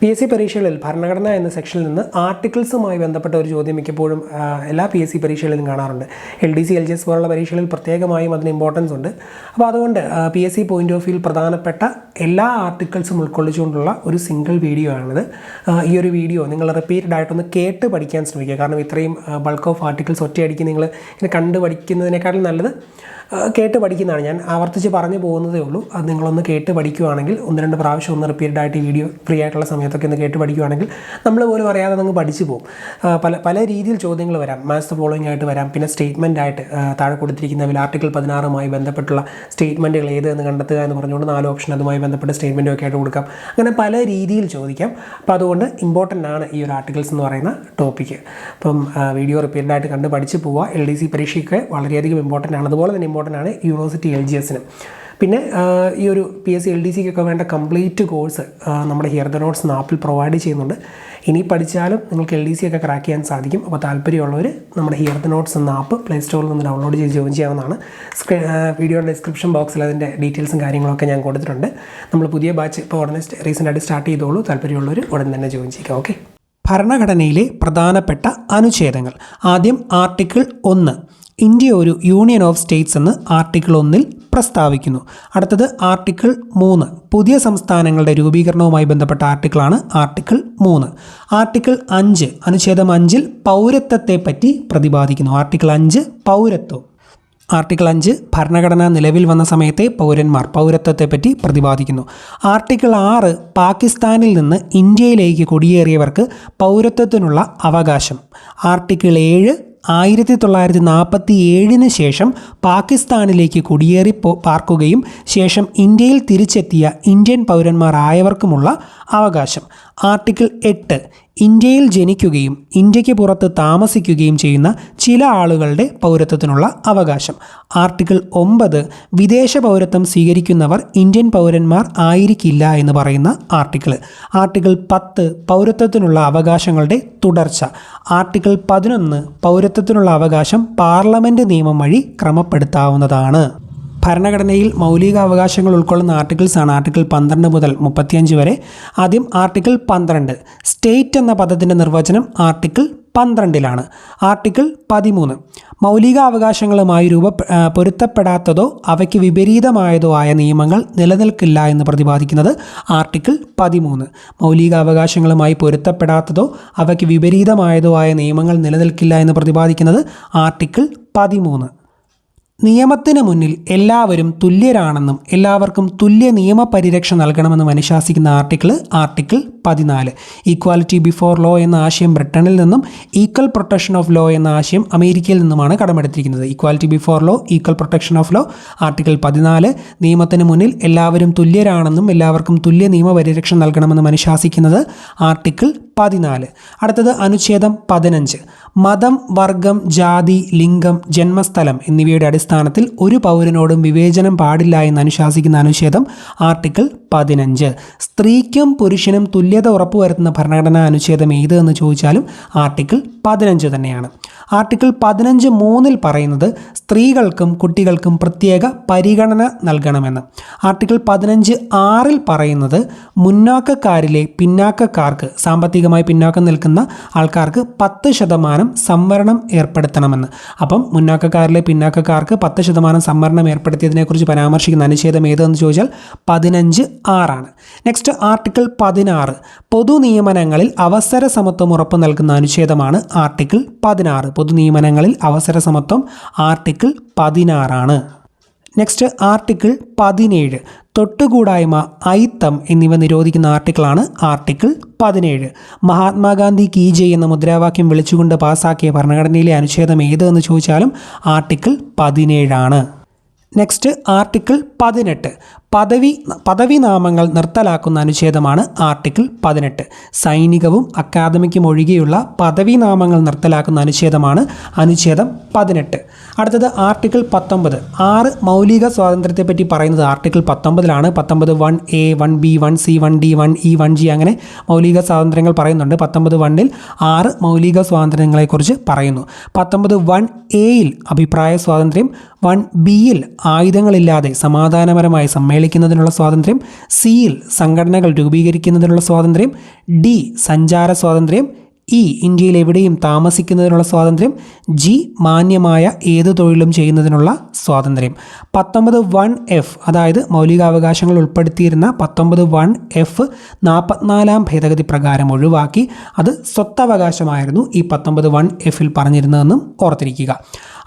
P S C പരീക്ഷകളിൽ ഭരണഘടന എന്ന സെക്ഷനിൽ നിന്ന് ആർട്ടിക്കിൾസുമായി ബന്ധപ്പെട്ട ഒരു ചോദ്യം മിക്കപ്പോഴും എല്ലാ പി എസ് സി പരീക്ഷകളിലും കാണാറുണ്ട്. L D C L G S പോലുള്ള പരീക്ഷകളിൽ പ്രത്യേകമായും അതിന് ഇമ്പോർട്ടൻസ് ഉണ്ട്. അപ്പോൾ അതുകൊണ്ട് P S C point of വ്യൂവിൽ പ്രധാനപ്പെട്ട എല്ലാ ആർട്ടിക്കിൾസും ഉൾക്കൊള്ളിച്ചുകൊണ്ടുള്ള ഒരു സിംഗിൾ വീഡിയോ ആണിത്. ഈ ഒരു വീഡിയോ നിങ്ങൾ റിപ്പീറ്റഡ് ആയിട്ടൊന്ന് കേട്ട് പഠിക്കാൻ ശ്രമിക്കുക. കാരണം ഇത്രയും ബൾക്ക് ഓഫ് ആർട്ടിക്കിൾസ് ഒറ്റയടിക്ക് നിങ്ങൾ ഇങ്ങനെ കണ്ട് പഠിക്കുന്നതിനേക്കാളും നല്ലത് കേട്ട് പഠിക്കുന്നതാണ്. ഞാൻ ആവർത്തിച്ച് പറഞ്ഞു പോകുന്നതേ ഉള്ളൂ. അത് നിങ്ങളൊന്ന് കേട്ട് പഠിക്കുവാണെങ്കിൽ ഒന്ന് രണ്ട് പ്രാവശ്യം ഒന്ന് റിപ്പീറ്റഡ് ആയിട്ട് ഈ വീഡിയോ ഫ്രീ ആയിട്ടുള്ള സമയത്തൊക്കെ ഒന്ന് കേട്ട് പഠിക്കുവാണെങ്കിൽ നമ്മൾ പോലും അറിയാതെ നിങ്ങൾ പഠിച്ചു പോകും. പല പല രീതിയിൽ ചോദ്യങ്ങൾ വരാം. മാസ് ഫോളോയിങ് ആയിട്ട് വരാം. പിന്നെ സ്റ്റേറ്റ്മെന്റ് ആയിട്ട് താഴെ കൊടുത്തിരിക്കുന്നതിൽ ആർട്ടിക്കിൾ പതിനാറുമായി ബന്ധപ്പെട്ടുള്ള സ്റ്റേറ്റ്മെന്റുകൾ ഏത് എന്ന് കണ്ടെത്തുക എന്ന് പറഞ്ഞുകൊണ്ട് നാല് ഓപ്ഷൻ അതുമായി ബന്ധപ്പെട്ട സ്റ്റേറ്റ്മെന്റും ഒക്കെ ആയിട്ട് കൊടുക്കാം. അങ്ങനെ പല രീതിയിൽ ചോദിക്കാം. അപ്പോൾ അതുകൊണ്ട് ഇമ്പോർട്ടന്റ് ആണ് ഈ ഒരു ആർട്ടിക്കിൾസ് എന്ന് പറയുന്ന ടോപ്പിക്ക് അപ്പം വീഡിയോ റിപ്പീറ്റഡായിട്ട് കണ്ട് പഠിച്ച് പോവുക. എൽ ഡി സി പരീക്ഷയ്ക്ക് വളരെയധികം ഇമ്പോർട്ടന്റ് ആണ്. അതുപോലെ തന്നെ ഇമ്പോർട്ടന്റ് ആണ് യൂണിവേഴ്സിറ്റി എൽ ജി എസിന് പിന്നെ ഈ ഒരു P S C L D സിക്കൊക്കെ വേണ്ട കംപ്ലീറ്റ് കോഴ്സ് നമ്മുടെ ഹിയർ ദ നോട്ട്സ് ആപ്പിൽ പ്രൊവൈഡ് ചെയ്യുന്നുണ്ട്. ഇനി പഠിച്ചാലും നിങ്ങൾക്ക് എൽ ഡി സി ഒക്കെ ക്രാക്ക് ചെയ്യാൻ സാധിക്കും. അപ്പോൾ താല്പര്യമുള്ളവർ നമ്മുടെ ഹിയർ ദ നോട്ട്സ് എന്ന ആപ്പ് പ്ലേ സ്റ്റോറിൽ നിന്ന് ഡൗൺലോഡ് ചെയ്ത് ജോയിൻ ചെയ്യാവുന്നതാണ്. സ്ക്രീ- ആ, വീഡിയോയുടെ ഡിസ്ക്രിപ്ഷൻ ബോക്സിൽ അതിന്റെ ഡീറ്റെയിൽസും കാര്യങ്ങളൊക്കെ ഞാൻ കൊടുത്തിട്ടുണ്ട്. നമ്മൾ പുതിയ ബാച്ച് ഇപ്പോൾ ഉടനെ റീസെന്റായിട്ട് സ്റ്റാർട്ട് ചെയ്തോളൂ. താല്പര്യമുള്ളവർ ഉടൻ തന്നെ ജോയിൻ ചെയ്യുക ഓക്കെ ഭരണഘടനയിലെ പ്രധാനപ്പെട്ട അനുച്ഛേദങ്ങൾ. ആദ്യം ആർട്ടിക്കിൾ ഒന്ന്. ഇന്ത്യ ഒരു യൂണിയൻ ഓഫ് സ്റ്റേറ്റ്സ് എന്ന് ആർട്ടിക്കിൾ ഒന്നിൽ പ്രസ്താവിക്കുന്നു. അടുത്തത് ആർട്ടിക്കിൾ മൂന്ന്. പുതിയ സംസ്ഥാനങ്ങളുടെ രൂപീകരണവുമായി ബന്ധപ്പെട്ട ആർട്ടിക്കിളാണ് ആർട്ടിക്കിൾ മൂന്ന്. ആർട്ടിക്കിൾ അഞ്ച് അനുച്ഛേദം അഞ്ചിൽ പൗരത്വത്തെ പറ്റി പ്രതിപാദിക്കുന്നു. ആർട്ടിക്കിൾ അഞ്ച് പൗരത്വം. ആർട്ടിക്കിൾ അഞ്ച് ഭരണഘടന നിലവിൽ വന്ന സമയത്തെ പൗരന്മാർ പൗരത്വത്തെപ്പറ്റി പ്രതിപാദിക്കുന്നു. ആർട്ടിക്കിൾ ആറ് പാകിസ്ഥാനിൽ നിന്ന് ഇന്ത്യയിലേക്ക് കുടിയേറിയവർക്ക് പൗരത്വത്തിനുള്ള അവകാശം. ആർട്ടിക്കിൾ ഏഴ് ആയിരത്തി തൊള്ളായിരത്തി നാൽപ്പത്തി ഏഴിന് ശേഷം പാകിസ്ഥാനിലേക്ക് കുടിയേറി പാർക്കുകയും ശേഷം ഇന്ത്യയിൽ തിരിച്ചെത്തിയ ഇന്ത്യൻ പൗരന്മാരായവർക്കുമുള്ള അവകാശം. ആർട്ടിക്കിൾ എട്ട് ഇന്ത്യയിൽ ജനിക്കുകയും ഇന്ത്യയ്ക്ക് പുറത്ത് താമസിക്കുകയും ചെയ്യുന്ന ചില ആളുകളുടെ പൗരത്വത്തിനുള്ള അവകാശം. ആർട്ടിക്കിൾ ഒമ്പത് വിദേശ പൗരത്വം സ്വീകരിക്കുന്നവർ ഇന്ത്യൻ പൗരന്മാർ ആയിരിക്കില്ല എന്ന് പറയുന്ന ആർട്ടിക്കിൾ. ആർട്ടിക്കിൾ പത്ത് പൗരത്വത്തിനുള്ള അവകാശങ്ങളുടെ തുടർച്ച. ആർട്ടിക്കിൾ പതിനൊന്ന് പൗരത്വത്തിനുള്ള അവകാശം പാർലമെന്റ് നിയമം വഴി ക്രമപ്പെടുത്താവുന്നതാണ്. ഭരണഘടനയിൽ മൗലികാവകാശങ്ങൾ ഉൾക്കൊള്ളുന്ന ആർട്ടിക്കിൾസ് ആണ് ആർട്ടിക്കിൾ പന്ത്രണ്ട് മുതൽ മുപ്പത്തിയഞ്ച് വരെ. ആദ്യം ആർട്ടിക്കിൾ പന്ത്രണ്ട് സ്റ്റേറ്റ് എന്ന പദത്തിന്റെ നിർവചനം ആർട്ടിക്കിൾ പന്ത്രണ്ടിലാണ്. ആർട്ടിക്കിൾ പതിമൂന്ന് മൗലികാവകാശങ്ങളുമായി രൂപ പൊരുത്തപ്പെടാത്തതോ അവയ്ക്ക് വിപരീതമായതോ ആയ നിയമങ്ങൾ നിലനിൽക്കില്ല എന്ന് പ്രതിപാദിക്കുന്നത് ആർട്ടിക്കിൾ പതിമൂന്ന് മൗലികാവകാശങ്ങളുമായി പൊരുത്തപ്പെടാത്തതോ അവയ്ക്ക് വിപരീതമായതോ ആയ നിയമങ്ങൾ നിലനിൽക്കില്ല എന്ന് പ്രതിപാദിക്കുന്നത് ആർട്ടിക്കിൾ പതിമൂന്ന്. നിയമത്തിന് മുന്നിൽ എല്ലാവരും തുല്യരാണെന്നും എല്ലാവർക്കും തുല്യ നിയമപരിരക്ഷ നൽകണമെന്നും അനുശാസിക്കുന്ന ആർട്ടിക്കിൾ ആർട്ടിക്കിൾ പതിനാല്. ഈക്വാലിറ്റി ബിഫോർ ലോ എന്ന ആശയം ബ്രിട്ടനിൽ നിന്നും ഈക്വൽ പ്രൊട്ടക്ഷൻ ഓഫ് ലോ എന്ന ആശയം അമേരിക്കയിൽ നിന്നുമാണ് കടമെടുത്തിരിക്കുന്നത്. Equality before law equal protection of law article പതിനാല്. നിയമത്തിന് മുന്നിൽ എല്ലാവരും തുല്യരാണെന്നും എല്ലാവർക്കും തുല്യ നിയമപരിരക്ഷ നൽകണമെന്നും അനുശാസിക്കുന്നത് ആർട്ടിക്കിൾ പതിനാല്. അടുത്തത് അനുച്ഛേദം പതിനഞ്ച്. മതം വർഗം ജാതി ലിംഗം ജന്മസ്ഥലം എന്നിവയുടെ അടിസ്ഥാനത്തിൽ ഒരു പൗരനോടും വിവേചനം പാടില്ല എന്ന് അനുശാസിക്കുന്ന അനുച്ഛേദം ആർട്ടിക്കിൾ പതിനഞ്ച്. സ്ത്രീക്കും പുരുഷനും തുല്യത ഉറപ്പുവരുത്തുന്ന ഭരണഘടനാ അനുച്ഛേദം ഏത് എന്ന് ചോദിച്ചാലും ആർട്ടിക്കിൾ പതിനഞ്ച് തന്നെയാണ്. ആർട്ടിക്കിൾ പതിനഞ്ച് മൂന്നിൽ പറയുന്നത് സ്ത്രീകൾക്കും കുട്ടികൾക്കും പ്രത്യേക പരിഗണന നൽകണമെന്ന്. ആർട്ടിക്കിൾ പതിനഞ്ച് ആറിൽ പറയുന്നത് മുന്നാക്കക്കാരിലെ പിന്നാക്കക്കാർക്ക് സാമ്പത്തികമായി പിന്നാക്കം നിൽക്കുന്ന ആൾക്കാർക്ക് പത്ത് ശതമാനം സംവരണം ഏർപ്പെടുത്തണമെന്ന്. അപ്പം മുന്നാക്കക്കാരിലെ പിന്നാക്കക്കാർക്ക് പത്ത് ശതമാനം സംവരണം ഏർപ്പെടുത്തിയതിനെക്കുറിച്ച് പരാമർശിക്കുന്ന അനുച്ഛേദം ഏതെന്ന് ചോദിച്ചാൽ പതിനഞ്ച് ആറാണ്. നെക്സ്റ്റ് ആർട്ടിക്കിൾ പതിനാറ്. പൊതു നിയമനങ്ങളിൽ അവസര സമത്വം ഉറപ്പു നൽകുന്ന അനുച്ഛേദമാണ് ആർട്ടിക്കിൾ പതിനാറ്. പൊതു നിയമനങ്ങളിൽ അവസര സമത്വം ആർട്ടിക്കിൾ പതിനാറാണ്. നെക്സ്റ്റ് ആർട്ടിക്കിൾ പതിനേഴ്. തൊട്ടുകൂടായ്മ ഐത്തം എന്നിവ നിരോധിക്കുന്ന ആർട്ടിക്കിളാണ് ആർട്ടിക്കിൾ പതിനേഴ്. മഹാത്മാഗാന്ധി കീ ജയ് എന്ന മുദ്രാവാക്യം വിളിച്ചുകൊണ്ട് പാസാക്കിയ ഭരണഘടനയിലെ അനുച്ഛേദം ഏത് എന്ന് ചോദിച്ചാലും ആർട്ടിക്കിൾ പതിനേഴാണ്. നെക്സ്റ്റ് ആർട്ടിക്കിൾ പതിനെട്ട്. പദവി പദവി നാമങ്ങൾ നിർത്തലാക്കുന്ന അനുച്ഛേദമാണ് ആർട്ടിക്കിൾ പതിനെട്ട്. സൈനികവും അക്കാദമിക്കും ഒഴികെയുള്ള പദവി നാമങ്ങൾ നിർത്തലാക്കുന്ന അനുച്ഛേദമാണ് അനുച്ഛേദം പതിനെട്ട്. അടുത്തത് ആർട്ടിക്കിൾ പത്തൊമ്പത്. ആറ് മൗലിക സ്വാതന്ത്ര്യത്തെപ്പറ്റി പറയുന്നത് ആർട്ടിക്കിൾ പത്തൊമ്പതിലാണ്. പത്തൊമ്പത് one A one B one C one D one E one G അങ്ങനെ മൗലിക സ്വാതന്ത്ര്യങ്ങൾ പറയുന്നുണ്ട്. പത്തൊമ്പത് വണ്ണിൽ ആറ് മൗലിക സ്വാതന്ത്ര്യങ്ങളെക്കുറിച്ച് പറയുന്നു. പത്തൊമ്പത് വൺ എയിൽ അഭിപ്രായ സ്വാതന്ത്ര്യം വൺ ബിയിൽ ആയുധങ്ങളില്ലാതെ സമാധാനപരമായി സമ്മേളിക്കുന്നതിനുള്ള സ്വാതന്ത്ര്യം സിയിൽ സംഘടനകൾ രൂപീകരിക്കുന്നതിനുള്ള സ്വാതന്ത്ര്യം ഡി സഞ്ചാര സ്വാതന്ത്ര്യം ഇ ഇന്ത്യയിൽ എവിടെയും താമസിക്കുന്നതിനുള്ള സ്വാതന്ത്ര്യം ജി മാന്യമായ ഏത് തൊഴിലും ചെയ്യുന്നതിനുള്ള സ്വാതന്ത്ര്യം. പത്തൊമ്പത് വൺ എഫ് അതായത് മൗലികാവകാശങ്ങൾ ഉൾപ്പെടുത്തിയിരുന്ന പത്തൊമ്പത് വൺ എഫ് നാൽപ്പത്തിനാലാം ഭേദഗതി പ്രകാരം ഒഴിവാക്കി അത് സ്വത്തവകാശമായിരുന്നു ഈ പത്തൊമ്പത് വൺ എഫിൽ പറഞ്ഞിരുന്നതെന്നും ഓർത്തിരിക്കുക.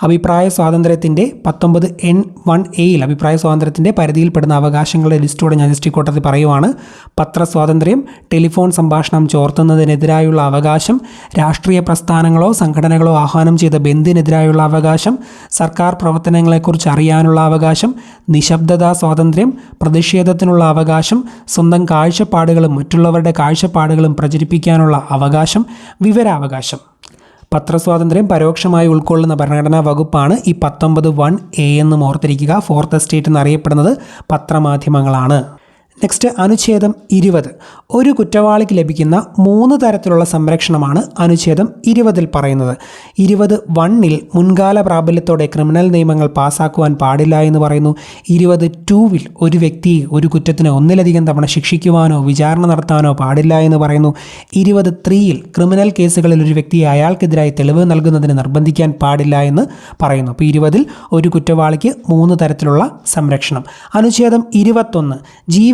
അഭിപ്രായ സ്വാതന്ത്ര്യത്തിന്റെ പത്തൊമ്പത് എൻ വൺ എയിൽ അഭിപ്രായ സ്വാതന്ത്ര്യത്തിന്റെ പരിധിയിൽപ്പെടുന്ന അവകാശങ്ങളുടെ ലിസ്റ്റോടെ ഞാൻ ജസ്റ്റ് കൂട്ടത്തിൽ പറയുവാണ്. പത്രസ്വാതന്ത്ര്യം ടെലിഫോൺ സംഭാഷണം ചോർത്തുന്നതിനെതിരായുള്ള അവകാശം രാഷ്ട്രീയ പ്രസ്ഥാനങ്ങളോ സംഘടനകളോ ആഹ്വാനം ചെയ്ത ബന്ദിനെതിരായുള്ള അവകാശം സർക്കാർ പ്രവർത്തനങ്ങളെക്കുറിച്ച് അറിയാനുള്ള അവകാശം നിശബ്ദതാ സ്വാതന്ത്ര്യം പ്രതിഷേധത്തിനുള്ള അവകാശം സ്വന്തം കാഴ്ചപ്പാടുകളും മറ്റുള്ളവരുടെ കാഴ്ചപ്പാടുകളും പ്രചരിപ്പിക്കാനുള്ള അവകാശം വിവരാവകാശം. പത്രസ്വാതന്ത്ര്യം പരോക്ഷമായി ഉൾക്കൊള്ളുന്ന ഭരണഘടനാ വകുപ്പാണ് ഈ പത്തൊമ്പത് വൺ എ എന്നും ഓർത്തിരിക്കുക. ഫോർത്ത് എസ്റ്റേറ്റ് എന്നറിയപ്പെടുന്നത് പത്രമാധ്യമങ്ങളാണ്. നെക്സ്റ്റ് അനുച്ഛേദം ഇരുപത്. ഒരു കുറ്റവാളിക്ക് ലഭിക്കുന്ന മൂന്ന് തരത്തിലുള്ള സംരക്ഷണമാണ് അനുച്ഛേദം ഇരുപതിൽ പറയുന്നത്. ഇരുപത് വണ്ണിൽ മുൻകാല പ്രാബല്യത്തോടെ ക്രിമിനൽ നിയമങ്ങൾ പാസ്സാക്കുവാൻ പാടില്ല എന്ന് പറയുന്നു. ഇരുപത് ടൂവിൽ ഒരു വ്യക്തിയെ ഒരു കുറ്റത്തിന് ഒന്നിലധികം തവണ ശിക്ഷിക്കുവാനോ വിചാരണ നടത്താനോ പാടില്ല എന്ന് പറയുന്നു. ഇരുപത് ത്രീയിൽ ക്രിമിനൽ കേസുകളിൽ ഒരു വ്യക്തിയെ അയാൾക്കെതിരായി തെളിവ് നൽകുന്നതിന് നിർബന്ധിക്കാൻ പാടില്ല എന്ന് പറയുന്നു. അപ്പോൾ ഇരുപതിൽ ഒരു കുറ്റവാളിക്ക് മൂന്ന് തരത്തിലുള്ള സംരക്ഷണം. അനുച്ഛേദം ഇരുപത്തൊന്ന്.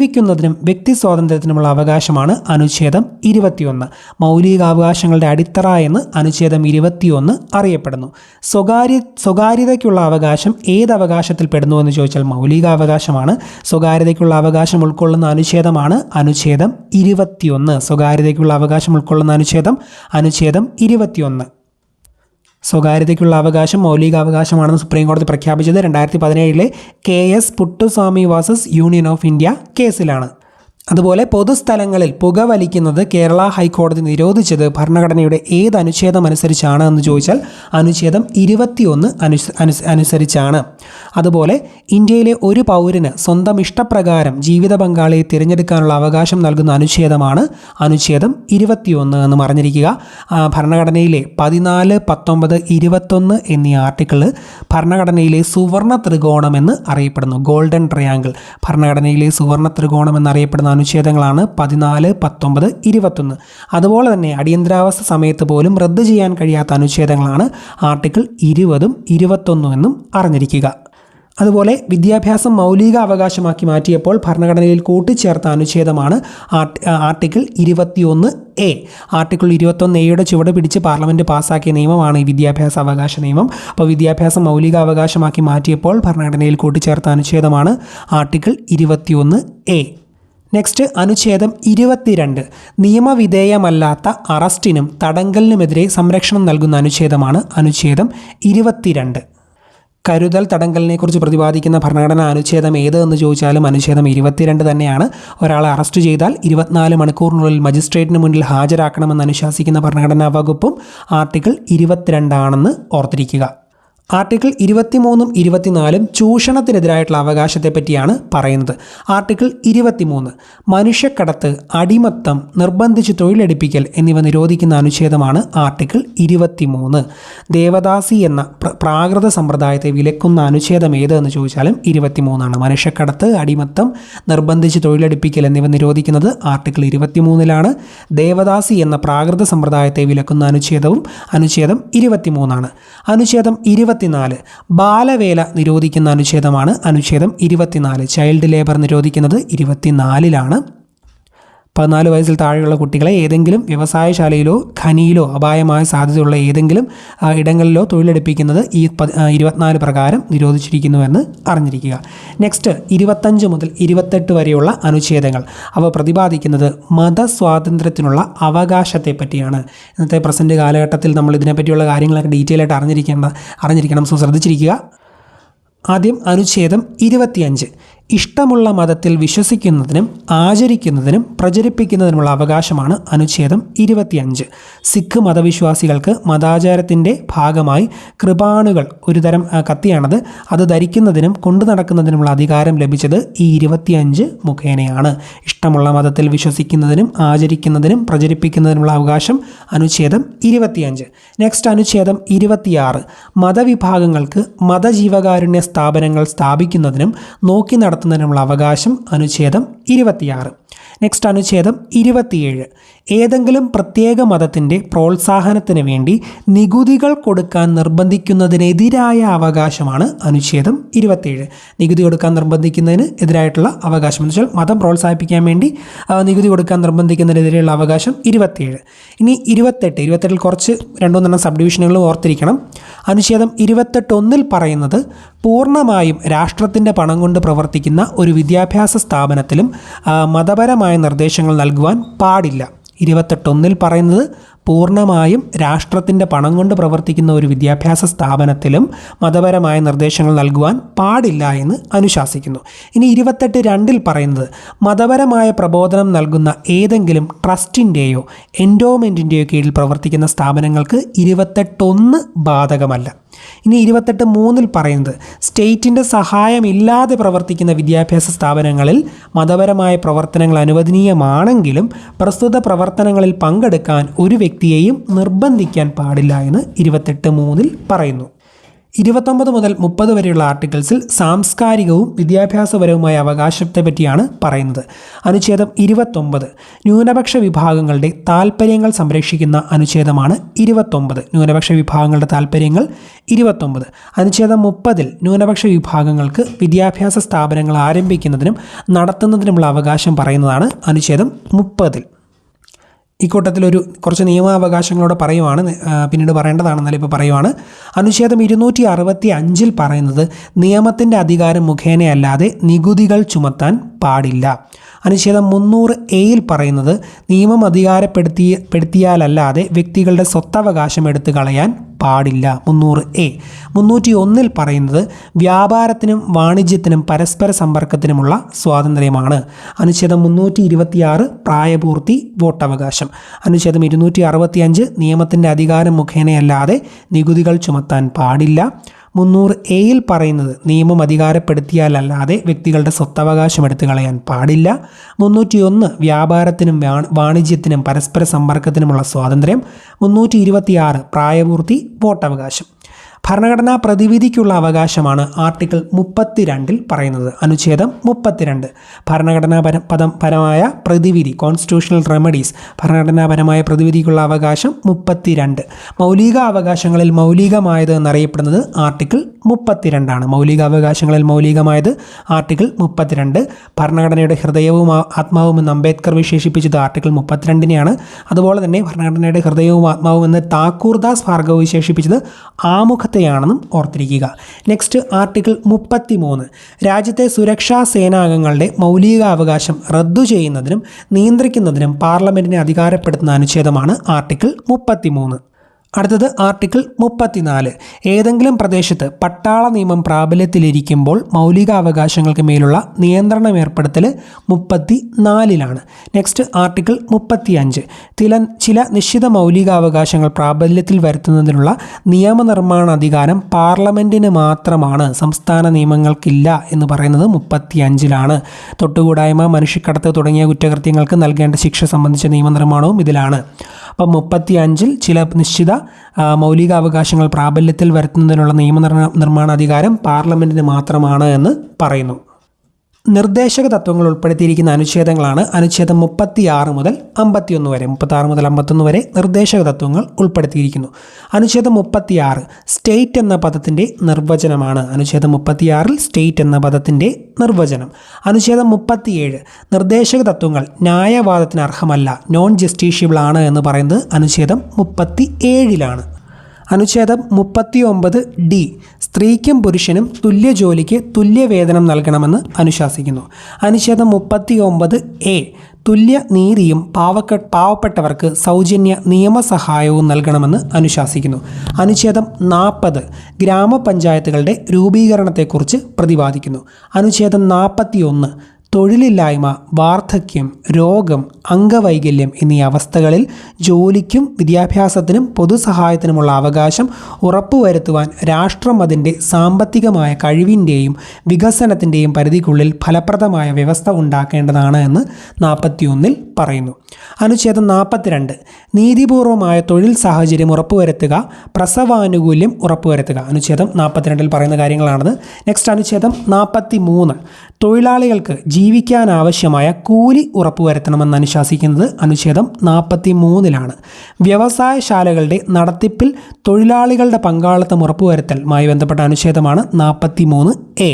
ജീവിക്കുന്നതിനും വ്യക്തി സ്വാതന്ത്ര്യത്തിനുമുള്ള അവകാശമാണ് അനുച്ഛേദം ഇരുപത്തിയൊന്ന്. മൗലികാവകാശങ്ങളുടെ അടിത്തറ എന്ന് അനുച്ഛേദം ഇരുപത്തിയൊന്ന് അറിയപ്പെടുന്നു. സ്വകാര്യ സ്വകാര്യതയ്ക്കുള്ള അവകാശം ഏത് അവകാശത്തിൽ പെടുന്നു എന്ന് ചോദിച്ചാൽ മൗലികാവകാശമാണ്. സ്വകാര്യതയ്ക്കുള്ള അവകാശം ഉൾക്കൊള്ളുന്ന അനുച്ഛേദമാണ് അനുച്ഛേദം ഇരുപത്തിയൊന്ന്. സ്വകാര്യതയ്ക്കുള്ള അവകാശം ഉൾക്കൊള്ളുന്ന അനുച്ഛേദം അനുച്ഛേദം ഇരുപത്തിയൊന്ന്. സ്വകാര്യതയ്ക്കുള്ള അവകാശം മൗലികാവകാശമാണെന്ന് സുപ്രീം കോടതി പ്രഖ്യാപിച്ചത് രണ്ടായിരത്തി പതിനേഴിലെ K S Puttaswamy versus union of India കേസിലാണ്. അതുപോലെ പൊതുസ്ഥലങ്ങളിൽ പുകവലിക്കുന്നത് കേരള ഹൈക്കോടതി നിരോധിച്ചത് ഭരണഘടനയുടെ ഏത് അനുച്ഛേദം അനുസരിച്ചാണ് എന്ന് ചോദിച്ചാൽ അനുച്ഛേദം ഇരുപത്തിയൊന്ന് അനുസ് അനുസ അനുസരിച്ചാണ്. അതുപോലെ ഇന്ത്യയിലെ ഒരു പൗരന് സ്വന്തം ഇഷ്ടപ്രകാരം ജീവിത പങ്കാളിയെ തിരഞ്ഞെടുക്കാനുള്ള അവകാശം നൽകുന്ന അനുച്ഛേദമാണ് അനുച്ഛേദം ഇരുപത്തിയൊന്ന് എന്ന് പറഞ്ഞിരിക്കുക. ഭരണഘടനയിലെ പതിനാല് പത്തൊമ്പത് ഇരുപത്തൊന്ന് എന്നീ ആർട്ടിക്കിൾ ഭരണഘടനയിലെ സുവർണ ത്രികോണമെന്ന് അറിയപ്പെടുന്നു. Golden triangle. ഭരണഘടനയിലെ സുവർണ ത്രികോണം എന്നറിയപ്പെടുന്ന അനുച്ഛേദങ്ങളാണ് പതിനാല് പത്തൊമ്പത് ഇരുപത്തൊന്ന്. അതുപോലെ തന്നെ അടിയന്തരാവസ്ഥ സമയത്ത് പോലും റദ്ദ് ചെയ്യാൻ കഴിയാത്ത അനുച്ഛേദങ്ങളാണ് ആർട്ടിക്കിൾ ഇരുപതും ഇരുപത്തൊന്നും എന്നും അറിഞ്ഞിരിക്കുക. അതുപോലെ വിദ്യാഭ്യാസം മൗലിക അവകാശമാക്കി മാറ്റിയപ്പോൾ ഭരണഘടനയിൽ കൂട്ടിച്ചേർത്ത അനുച്ഛേദമാണ് ആർട്ടി- ആർട്ടിക്കിൾ ഇരുപത്തിയൊന്ന് എ. ആർട്ടിക്കിൾ ഇരുപത്തൊന്ന് എയുടെ ചുവട് പിടിച്ച് പാർലമെന്റ് പാസ്സാക്കിയ നിയമമാണ് ഈ വിദ്യാഭ്യാസ അവകാശ നിയമം. അപ്പോൾ വിദ്യാഭ്യാസം മൗലിക അവകാശമാക്കി മാറ്റിയപ്പോൾ ഭരണഘടനയിൽ കൂട്ടിച്ചേർത്ത അനുച്ഛേദമാണ് ആർട്ടിക്കിൾ ഇരുപത്തിയൊന്ന് എ. നെക്സ്റ്റ് അനുച്ഛേദം ഇരുപത്തിരണ്ട്. നിയമവിധേയമല്ലാത്ത അറസ്റ്റിനും തടങ്കലിനുമെതിരെ സംരക്ഷണം നൽകുന്ന അനുച്ഛേദമാണ് അനുച്ഛേദം ഇരുപത്തിരണ്ട്. കരുതൽ തടങ്കലിനെക്കുറിച്ച് പ്രതിപാദിക്കുന്ന ഭരണഘടനാ അനുച്ഛേദം ഏത് എന്ന് ചോദിച്ചാലും അനുച്ഛേദം ഇരുപത്തിരണ്ട് തന്നെയാണ്. ഒരാളെ അറസ്റ്റ് ചെയ്താൽ ഇരുപത്തിനാല് മണിക്കൂറിനുള്ളിൽ മജിസ്ട്രേറ്റിന് മുന്നിൽ ഹാജരാക്കണമെന്ന് അനുശാസിക്കുന്ന ഭരണഘടനാ വകുപ്പും ആർട്ടിക്കിൾ ഇരുപത്തിരണ്ടാണെന്ന് ഓർത്തിരിക്കുക. ആർട്ടിക്കിൾ ഇരുപത്തിമൂന്നും ഇരുപത്തിനാലും ചൂഷണത്തിനെതിരായിട്ടുള്ള അവകാശത്തെ പറ്റിയാണ് പറയുന്നത്. ആർട്ടിക്കിൾ ഇരുപത്തിമൂന്ന് മനുഷ്യക്കടത്ത് അടിമത്തം നിർബന്ധിച്ച് തൊഴിലെടുപ്പിക്കൽ എന്നിവ നിരോധിക്കുന്ന അനുച്ഛേദമാണ് ആർട്ടിക്കിൾ ഇരുപത്തിമൂന്ന്. ദേവദാസി എന്ന പ്ര- പ്രാകൃത സമ്പ്രദായത്തെ വിലക്കുന്ന അനുച്ഛേദം ഏതെന്ന് എന്ന് ചോദിച്ചാലും ഇരുപത്തിമൂന്നാണ്. മനുഷ്യക്കടത്ത് അടിമത്തം നിർബന്ധിച്ച് തൊഴിലെടുപ്പിക്കൽ എന്നിവ നിരോധിക്കുന്നത് ആർട്ടിക്കിൾ ഇരുപത്തിമൂന്നിലാണ്. ദേവദാസി എന്ന പ്രാകൃത സമ്പ്രദായത്തെ വിലക്കുന്ന അനുച്ഛേദവും അനുച്ഛേദം ഇരുപത്തിമൂന്നാണ്. അനുച്ഛേദം ഇരുപത്തിനാല്. ബാലവേല നിരോധിക്കുന്ന അനുച്ഛേദമാണ് അനുച്ഛേദം ഇരുപത്തിനാല്. ചൈൽഡ് ലേബർ നിരോധിക്കുന്നത് ഇരുപത്തിനാലിലാണ്. പതിനാല് വയസ്സിൽ താഴെയുള്ള കുട്ടികളെ ഏതെങ്കിലും വ്യവസായശാലയിലോ ഖനിയിലോ അപായമായ സാധ്യതയുള്ള ഏതെങ്കിലും ഇടങ്ങളിലോ തൊഴിലെടുപ്പിക്കുന്നത് ഈ ഇരുപത്തിനാല് പ്രകാരം നിരോധിച്ചിരിക്കുന്നുവെന്ന് അറിഞ്ഞിരിക്കുക. നെക്സ്റ്റ് ഇരുപത്തഞ്ച് മുതൽ ഇരുപത്തെട്ട് വരെയുള്ള അനുച്ഛേദങ്ങൾ. അവ പ്രതിപാദിക്കുന്നത് മതസ്വാതന്ത്ര്യത്തിനുള്ള അവകാശത്തെ പറ്റിയാണ് ഇന്നത്തെ പ്രസന്റ് കാലഘട്ടത്തിൽ നമ്മൾ ഇതിനെപ്പറ്റിയുള്ള കാര്യങ്ങളൊക്കെ ഡീറ്റെയിൽ ആയിട്ട് അറിഞ്ഞിരിക്കേണ്ട അറിഞ്ഞിരിക്കണം. സോ ശ്രദ്ധിച്ചിരിക്കുക. ആദ്യം അനുച്ഛേദം ഇരുപത്തിയഞ്ച്. ഇഷ്ടമുള്ള മതത്തിൽ വിശ്വസിക്കുന്നതിനും ആചരിക്കുന്നതിനും പ്രചരിപ്പിക്കുന്നതിനുമുള്ള അവകാശമാണ് അനുച്ഛേദം ഇരുപത്തിയഞ്ച്. സിഖ് മതവിശ്വാസികൾക്ക് മതാചാരത്തിന്റെ ഭാഗമായി കൃപാണുകൾ ഒരു തരം കത്തിയാണത്. അത് ധരിക്കുന്നതിനും കൊണ്ടു നടക്കുന്നതിനുമുള്ള അധികാരം ലഭിച്ചത് ഈ ഇരുപത്തിയഞ്ച് മുഖേനയാണ്. ഇഷ്ടമുള്ള മതത്തിൽ വിശ്വസിക്കുന്നതിനും ആചരിക്കുന്നതിനും പ്രചരിപ്പിക്കുന്നതിനുമുള്ള അവകാശം അനുച്ഛേദം ഇരുപത്തിയഞ്ച്. നെക്സ്റ്റ് അനുച്ഛേദം ഇരുപത്തിയാറ്. മതവിഭാഗങ്ങൾക്ക് മതജീവകാരുണ്യ സ്ഥാപനങ്ങൾ സ്ഥാപിക്കുന്നതിനും നോക്കി നടത്തുന്നതിനുമുള്ള അവകാശം അനുച്ഛേദം ഇരുപത്തിയാറ്. നെക്സ്റ്റ് അനുച്ഛേദം ഇരുപത്തിയേഴ്. ഏതെങ്കിലും പ്രത്യേക മതത്തിന്റെ പ്രോത്സാഹനത്തിന് വേണ്ടി നികുതികൾ കൊടുക്കാൻ നിർബന്ധിക്കുന്നതിനെതിരായ അവകാശമാണ് അനുച്ഛേദം ഇരുപത്തിയേഴ്. നികുതി കൊടുക്കാൻ നിർബന്ധിക്കുന്നതിന് എതിരായിട്ടുള്ള അവകാശം എന്ന് വെച്ചാൽ മതം പ്രോത്സാഹിപ്പിക്കാൻ വേണ്ടി നികുതി കൊടുക്കാൻ നിർബന്ധിക്കുന്നതിനെതിരെയുള്ള അവകാശം ഇരുപത്തിയേഴ്. ഇനി ഇരുപത്തെട്ട്. ഇരുപത്തെട്ടിൽ കുറച്ച് രണ്ടുമൂന്നെണ്ണം സബ് ഡിവിഷനുകൾ ഓർത്തിരിക്കണം. അനുച്ഛേദം ഇരുപത്തെട്ടൊന്നിൽ പറയുന്നത് പൂർണമായും രാഷ്ട്രത്തിന്റെ പണം കൊണ്ട് പ്രവർത്തിക്കുന്ന ഒരു വിദ്യാഭ്യാസ സ്ഥാപനത്തിലും ആ, മതപരമായ നിർദ്ദേശങ്ങൾ നൽകുവാൻ പാടില്ല. ഇരുപത്തെട്ടൊന്നിൽ പറയുന്നത് പൂർണമായും രാഷ്ട്രത്തിന്റെ പണം കൊണ്ട് പ്രവർത്തിക്കുന്ന ഒരു വിദ്യാഭ്യാസ സ്ഥാപനത്തിലും മതപരമായ നിർദ്ദേശങ്ങൾ നൽകുവാൻ പാടില്ല എന്ന് അനുശാസിക്കുന്നു. ഇനി ഇരുപത്തെട്ട് രണ്ടിൽ പറയുന്നത് മതപരമായ പ്രബോധനം നൽകുന്ന ഏതെങ്കിലും ട്രസ്റ്റിന്റെയോ എൻഡോമെന്റിന്റെയോ കീഴിൽ പ്രവർത്തിക്കുന്ന സ്ഥാപനങ്ങൾക്ക് ഇരുപത്തെട്ടൊന്ന് ബാധകമല്ല. ഇനി ഇരുപത്തെട്ട് മൂന്നിൽ പറയുന്നത് സ്റ്റേറ്റിന്റെ സഹായമില്ലാതെ പ്രവർത്തിക്കുന്ന വിദ്യാഭ്യാസ സ്ഥാപനങ്ങളിൽ മതപരമായ പ്രവർത്തനങ്ങൾ അനുവദനീയമാണെങ്കിലും പ്രസ്തുത പ്രവർത്തനങ്ങളിൽ പങ്കെടുക്കാൻ ഒരു വ്യക്തിയെയും നിർബന്ധിക്കാൻ പാടില്ല എന്ന് ഇരുപത്തെട്ട് മൂന്നിൽ പറയുന്നു. ഇരുപത്തൊമ്പത് മുതൽ മുപ്പത് വരെയുള്ള ആർട്ടിക്കിൾസിൽ സാംസ്കാരികവും വിദ്യാഭ്യാസപരവുമായ അവകാശത്തെ പറ്റിയാണ് പറയുന്നത്. അനുച്ഛേദം ഇരുപത്തൊമ്പത് ന്യൂനപക്ഷ വിഭാഗങ്ങളുടെ താൽപ്പര്യങ്ങൾ സംരക്ഷിക്കുന്ന അനുച്ഛേദമാണ് ഇരുപത്തൊമ്പത്. ന്യൂനപക്ഷ വിഭാഗങ്ങളുടെ താൽപ്പര്യങ്ങൾ ഇരുപത്തൊമ്പത്. അനുച്ഛേദം മുപ്പതിൽ ന്യൂനപക്ഷ വിഭാഗങ്ങൾക്ക് വിദ്യാഭ്യാസ സ്ഥാപനങ്ങൾ ആരംഭിക്കുന്നതിനും നടത്തുന്നതിനുമുള്ള അവകാശം പറയുന്നതാണ് അനുച്ഛേദം മുപ്പതിൽ. ഇക്കൂട്ടത്തിലൊരു കുറച്ച് നിയമാവകാശങ്ങളോട് പറയുവാണ് പിന്നീട് പറയേണ്ടതാണെന്നാൽ ഇപ്പോൾ പറയുവാണ്. അനുച്ഛേദം ഇരുന്നൂറ്റി അറുപത്തി അഞ്ചിൽ പറയുന്നത് നിയമത്തിന്റെ അധികാരം മുഖേനയല്ലാതെ നികുതികൾ ചുമത്താൻ പാടില്ല. അനുച്ഛേദം മുന്നൂറ് എയിൽ പറയുന്നത് നിയമം അധികാരപ്പെടുത്തി പെടുത്തിയാലല്ലാതെ വ്യക്തികളുടെ സ്വത്തവകാശം എടുത്തു കളയാൻ പാടില്ല. മുന്നൂറ് എ. മുന്നൂറ്റി ഒന്നിൽ പറയുന്നത് വ്യാപാരത്തിനും വാണിജ്യത്തിനും പരസ്പര സമ്പർക്കത്തിനുമുള്ള സ്വാതന്ത്ര്യമാണ്. അനുച്ഛേദം മുന്നൂറ്റി ഇരുപത്തിയാറ് പ്രായപൂർത്തി വോട്ടവകാശം. അനുച്ഛേദം ഇരുന്നൂറ്റി അറുപത്തിയഞ്ച് നിയമത്തിന്റെ അധികാരം മുഖേനയല്ലാതെ നികുതികൾ ചുമത്താൻ പാടില്ല. മുന്നൂറ് എയിൽ പറയുന്നത് നിയമം അധികാരപ്പെടുത്തിയാലല്ലാതെ വ്യക്തികളുടെ സ്വത്തവകാശം എടുത്തു കളയാൻ പാടില്ല. മുന്നൂറ്റിയൊന്ന് വ്യാപാരത്തിനും വാണിജ്യത്തിനും പരസ്പര സമ്പർക്കത്തിനുമുള്ള സ്വാതന്ത്ര്യം. മുന്നൂറ്റി പ്രായപൂർത്തി വോട്ടവകാശം. ഭരണഘടനാ പ്രതിവിധിക്കുള്ള അവകാശമാണ് ആർട്ടിക്കിൾ മുപ്പത്തിരണ്ടിൽ പറയുന്നത്. അനുച്ഛേദം മുപ്പത്തിരണ്ട്. ഭരണഘടനാപര പദം പരമായ പ്രതിവിധി കോൺസ്റ്റിറ്റ്യൂഷണൽ റെമഡീസ് ഭരണഘടനാപരമായ പ്രതിവിധിക്കുള്ള അവകാശം മുപ്പത്തിരണ്ട്. മൗലിക അവകാശങ്ങളിൽ മൗലികമായത് എന്നറിയപ്പെടുന്നത് ആർട്ടിക്കിൾ മുപ്പത്തിരണ്ടാണ്. മൗലിക അവകാശങ്ങളിൽ മൗലികമായത് ആർട്ടിക്കിൾ മുപ്പത്തിരണ്ട്. ഭരണഘടനയുടെ ഹൃദയവും ആത്മാവും അംബേദ്കർ വിശേഷിപ്പിച്ചത് ആർട്ടിക്കിൾ മുപ്പത്തിരണ്ടിനെയാണ്. അതുപോലെ തന്നെ ഭരണഘടനയുടെ ഹൃദയവും ആത്മാവും എന്ന് താക്കൂർദാസ് ഭാർഗവ് വിശേഷിപ്പിച്ചത് ആമുഖത്തെയാണെന്നും ഓർത്തിരിക്കുക. നെക്സ്റ്റ് ആർട്ടിക്കിൾ മുപ്പത്തി മൂന്ന് രാജ്യത്തെ സുരക്ഷാ സേനാംഗങ്ങളുടെ മൗലികാവകാശം റദ്ദു ചെയ്യുന്നതിനും നിയന്ത്രിക്കുന്നതിനും പാർലമെന്റിനെ അധികാരപ്പെടുത്തുന്ന അനുച്ഛേദമാണ് ആർട്ടിക്കിൾ മുപ്പത്തി അടുത്തത് ആർട്ടിക്കിൾ മുപ്പത്തിനാല്. ഏതെങ്കിലും പ്രദേശത്ത് പട്ടാള നിയമം പ്രാബല്യത്തിലിരിക്കുമ്പോൾ മൗലികാവകാശങ്ങൾക്ക് മേലുള്ള നിയന്ത്രണം ഏർപ്പെടുത്തൽ മുപ്പത്തി നാലിലാണ് നെക്സ്റ്റ് ആർട്ടിക്കിൾ മുപ്പത്തി അഞ്ച് ചില ചില നിശ്ചിത മൗലികാവകാശങ്ങൾ പ്രാബല്യത്തിൽ വരുത്തുന്നതിനുള്ള നിയമനിർമ്മാണ അധികാരം പാർലമെന്റിന് മാത്രമാണ് സംസ്ഥാന നിയമങ്ങൾക്കില്ല എന്ന് പറയുന്നത് മുപ്പത്തി അഞ്ചിലാണ് തൊട്ടുകൂടായ്മ മനുഷ്യക്കടത്ത് തുടങ്ങിയ കുറ്റകൃത്യങ്ങൾക്ക് നൽകേണ്ട ശിക്ഷ സംബന്ധിച്ച നിയമനിർമ്മാണവും ഇതിലാണ്. അപ്പം മുപ്പത്തി അഞ്ചിൽ ചില നിശ്ചിത ആ, മൗലികാവകാശങ്ങൾ പ്രാബല്യത്തിൽ വരുത്തുന്നതിനുള്ള നിയമനിർമ്മാണ നിർമ്മാണാധികാരം പാർലമെന്റിന് മാത്രമാണ് എന്ന് പറയുന്നു. നിർദ്ദേശക തത്വങ്ങൾ ഉൾപ്പെടുത്തിയിരിക്കുന്ന അനുച്ഛേദങ്ങളാണ് അനുച്ഛേദം മുപ്പത്തി ആറ് മുതൽ അമ്പത്തിയൊന്ന് വരെ മുപ്പത്തി ആറ് മുതൽ അമ്പത്തൊന്ന് വരെ നിർദ്ദേശക തത്വങ്ങൾ ഉൾപ്പെടുത്തിയിരിക്കുന്നു. അനുച്ഛേദം മുപ്പത്തി ആറ് സ്റ്റേറ്റ് എന്ന പദത്തിന്റെ നിർവചനമാണ്. അനുച്ഛേദം മുപ്പത്തിയാറിൽ സ്റ്റേറ്റ് എന്ന പദത്തിന്റെ നിർവചനം. അനുച്ഛേദം മുപ്പത്തിയേഴ് നിർദ്ദേശക തത്വങ്ങൾ ന്യായവാദത്തിന് അർഹമല്ല നോൺ ജസ്റ്റീഷ്യബിൾ ആണ് എന്ന് പറയുന്നത് അനുച്ഛേദം മുപ്പത്തി ഏഴിലാണ് അനുച്ഛേദം മുപ്പത്തി ഒമ്പത് ഡി. സ്ത്രീക്കും പുരുഷനും തുല്യ ജോലിക്ക് തുല്യ വേതനം നൽകണമെന്ന് അനുശാസിക്കുന്നു. അനുച്ഛേദം മുപ്പത്തി ഒമ്പത് എ. തുല്യ നീതിയും പാവക്ക പാവപ്പെട്ടവർക്ക് സൗജന്യ നിയമസഹായവും നൽകണമെന്ന് അനുശാസിക്കുന്നു. അനുച്ഛേദം നാൽപ്പത് ഗ്രാമപഞ്ചായത്തുകളുടെ രൂപീകരണത്തെക്കുറിച്ച് പ്രതിപാദിക്കുന്നു. അനുച്ഛേദം നാൽപ്പത്തി ഒന്ന് തൊഴിലില്ലായ്മ വാർദ്ധക്യം രോഗം അംഗവൈകല്യം എന്നീ അവസ്ഥകളിൽ ജോലിക്കും വിദ്യാഭ്യാസത്തിനും പൊതുസഹായത്തിനുമുള്ള അവകാശം ഉറപ്പുവരുത്തുവാൻ രാഷ്ട്രം അതിന്റെ സാമ്പത്തികമായ കഴിവിന്റെയും വികസനത്തിന്റെയും പരിധിക്കുള്ളിൽ ഫലപ്രദമായ വ്യവസ്ഥ ഉണ്ടാക്കേണ്ടതാണ് എന്ന് നാൽപ്പത്തിയൊന്നിൽ പറയുന്നു. അനുച്ഛേദം നാൽപ്പത്തിരണ്ട് നീതിപൂർവമായ തൊഴിൽ സാഹചര്യം ഉറപ്പുവരുത്തുക പ്രസവാനുകൂല്യം ഉറപ്പുവരുത്തുക. അനുച്ഛേദം നാൽപ്പത്തിരണ്ടിൽ പറയുന്ന കാര്യങ്ങളാണത്. നെക്സ്റ്റ് അനുച്ഛേദം നാൽപ്പത്തി മൂന്ന് തൊഴിലാളികൾക്ക് ജീവിക്കാനാവശ്യമായ കൂലി ഉറപ്പുവരുത്തണമെന്ന് അനുശാസിക്കുന്നത് അനുച്ഛേദം നാൽപ്പത്തി മൂന്നിലാണ് വ്യവസായശാലകളുടെ നടത്തിപ്പിൽ തൊഴിലാളികളുടെ പങ്കാളിത്തം ഉറപ്പുവരുത്തലുമായി ബന്ധപ്പെട്ട അനുച്ഛേദമാണ് നാൽപ്പത്തി മൂന്ന് എ.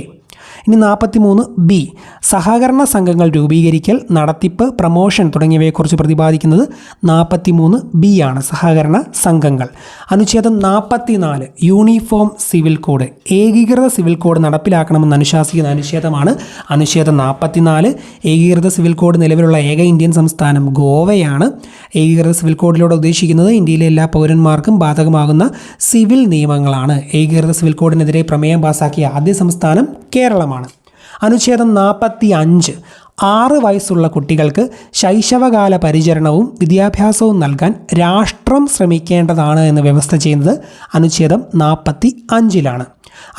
ഇനി നാൽപ്പത്തി മൂന്ന് ബി. സഹകരണ സംഘങ്ങൾ രൂപീകരിക്കൽ നടത്തിപ്പ് പ്രമോഷൻ തുടങ്ങിയവയെക്കുറിച്ച് പ്രതിപാദിക്കുന്നത് നാൽപ്പത്തി മൂന്ന് ബി ആണ്. സഹകരണ സംഘങ്ങൾ. അനുച്ഛേദം നാൽപ്പത്തി നാല് യൂണിഫോം സിവിൽ കോഡ്. ഏകീകൃത സിവിൽ കോഡ് നടപ്പിലാക്കണമെന്ന് അനുശാസിക്കുന്ന അനുച്ഛേദമാണ് അനുച്ഛേദം നാൽപ്പത്തി നാല് ഏകീകൃത സിവിൽ കോഡ് നിലവിലുള്ള ഏക ഇന്ത്യൻ സംസ്ഥാനം ഗോവയാണ്. ഏകീകൃത സിവിൽ കോഡിലൂടെ ഉദ്ദേശിക്കുന്നത് ഇന്ത്യയിലെ എല്ലാ പൗരന്മാർക്കും ബാധകമാകുന്ന സിവിൽ നിയമങ്ങളാണ്. ഏകീകൃത സിവിൽ കോഡിനെതിരെ പ്രമേയം പാസാക്കിയ ആദ്യ സംസ്ഥാനം കേരളമാണ്. അനുച്ഛേദം നാൽപ്പത്തി അഞ്ച് ആറ് വയസ്സുള്ള കുട്ടികൾക്ക് ശൈശവകാല പരിചരണവും വിദ്യാഭ്യാസവും നൽകാൻ രാഷ്ട്രം ശ്രമിക്കേണ്ടതാണ് എന്ന് വ്യവസ്ഥ ചെയ്യുന്നത് അനുച്ഛേദം നാൽപ്പത്തി അഞ്ചിലാണ്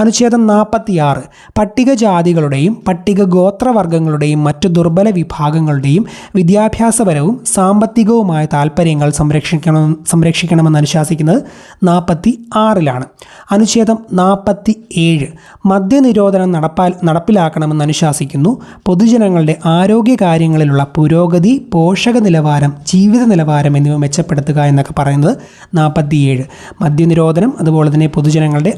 അനുച്ഛേദം നാൽപ്പത്തിയാറ് പട്ടികജാതികളുടെയും പട്ടിക ഗോത്രവർഗങ്ങളുടെയും മറ്റു ദുർബല വിഭാഗങ്ങളുടെയും വിദ്യാഭ്യാസപരവും സാമ്പത്തികവുമായ താൽപ്പര്യങ്ങൾ സംരക്ഷിക്കണം സംരക്ഷിക്കണമെന്ന് അനുശാസിക്കുന്നത് നാൽപ്പത്തി ആറിലാണ് അനുച്ഛേദം നാൽപ്പത്തി ഏഴ് മദ്യനിരോധനം നടപ്പാൽ നടപ്പിലാക്കണമെന്ന് അനുശാസിക്കുന്നു. പൊതുജനങ്ങളുടെ ആരോഗ്യകാര്യങ്ങളിലുള്ള പുരോഗതി പോഷക നിലവാരം ജീവിത നിലവാരം എന്നിവ മെച്ചപ്പെടുത്തുക എന്നൊക്കെ പറയുന്നത് നാൽപ്പത്തിയേഴ് മദ്യനിരോധനം അതുപോലെ തന്നെ പൊതുജനങ്ങളുടെ